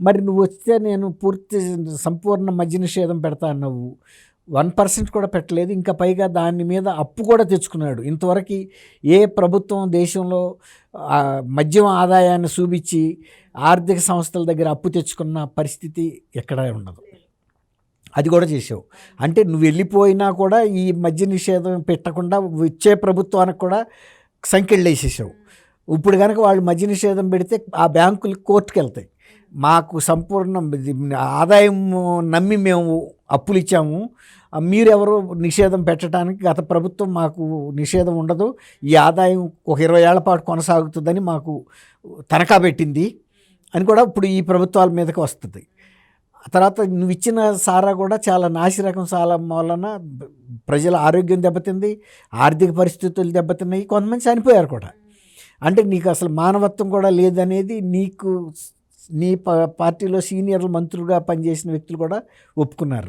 మరి నువ్వు వస్తే నేను పూర్తి సంపూర్ణ మద్య నిషేధం పెడతా అన్నావు. వన్ పర్సెంట్ కూడా పెట్టలేదు. ఇంకా పైగా దాని మీద అప్పు కూడా తెచ్చుకున్నాడు. ఇంతవరకు ఏ ప్రభుత్వం దేశంలో మద్యం ఆదాయాన్ని చూపించి ఆర్థిక సంస్థల దగ్గర అప్పు తెచ్చుకున్న పరిస్థితి ఎక్కడా ఉండదు. అది కూడా చేసావు. అంటే నువ్వు వెళ్ళిపోయినా కూడా ఈ మద్య నిషేధం పెట్టకుండా వచ్చే ప్రభుత్వానికి కూడా సంఖ్యలు వేసేసావు ఇప్పుడు కనుక వాళ్ళు మద్య నిషేధం పెడితే ఆ బ్యాంకులు కోర్టుకు వెళ్తాయి మాకు సంపూర్ణ ఆదాయం నమ్మి మేము అప్పులు ఇచ్చాము. మీరెవరు నిషేధం పెట్టడానికి గత ప్రభుత్వం మాకు నిషేధం ఉండదు. ఈ ఆదాయం ఒక ఇరవై ఏళ్ళ పాటు కొనసాగుతుందని మాకు తనఖా పెట్టింది అని కూడా ఇప్పుడు ఈ ప్రభుత్వాల మీదకి వస్తుంది. తర్వాత నువ్వు ఇచ్చిన సారా కూడా చాలా నాసిరకం సారా వలన ప్రజల ఆరోగ్యం దెబ్బతింది ఆర్థిక పరిస్థితులు దెబ్బతిన్నాయి కొంతమంది చనిపోయారు కూడా. అంటే నీకు అసలు మానవత్వం కూడా లేదనేది నీకు నీ ప- పార్టీలో సీనియర్ మంత్రులుగా పనిచేసిన వ్యక్తులు కూడా ఒప్పుకున్నారు.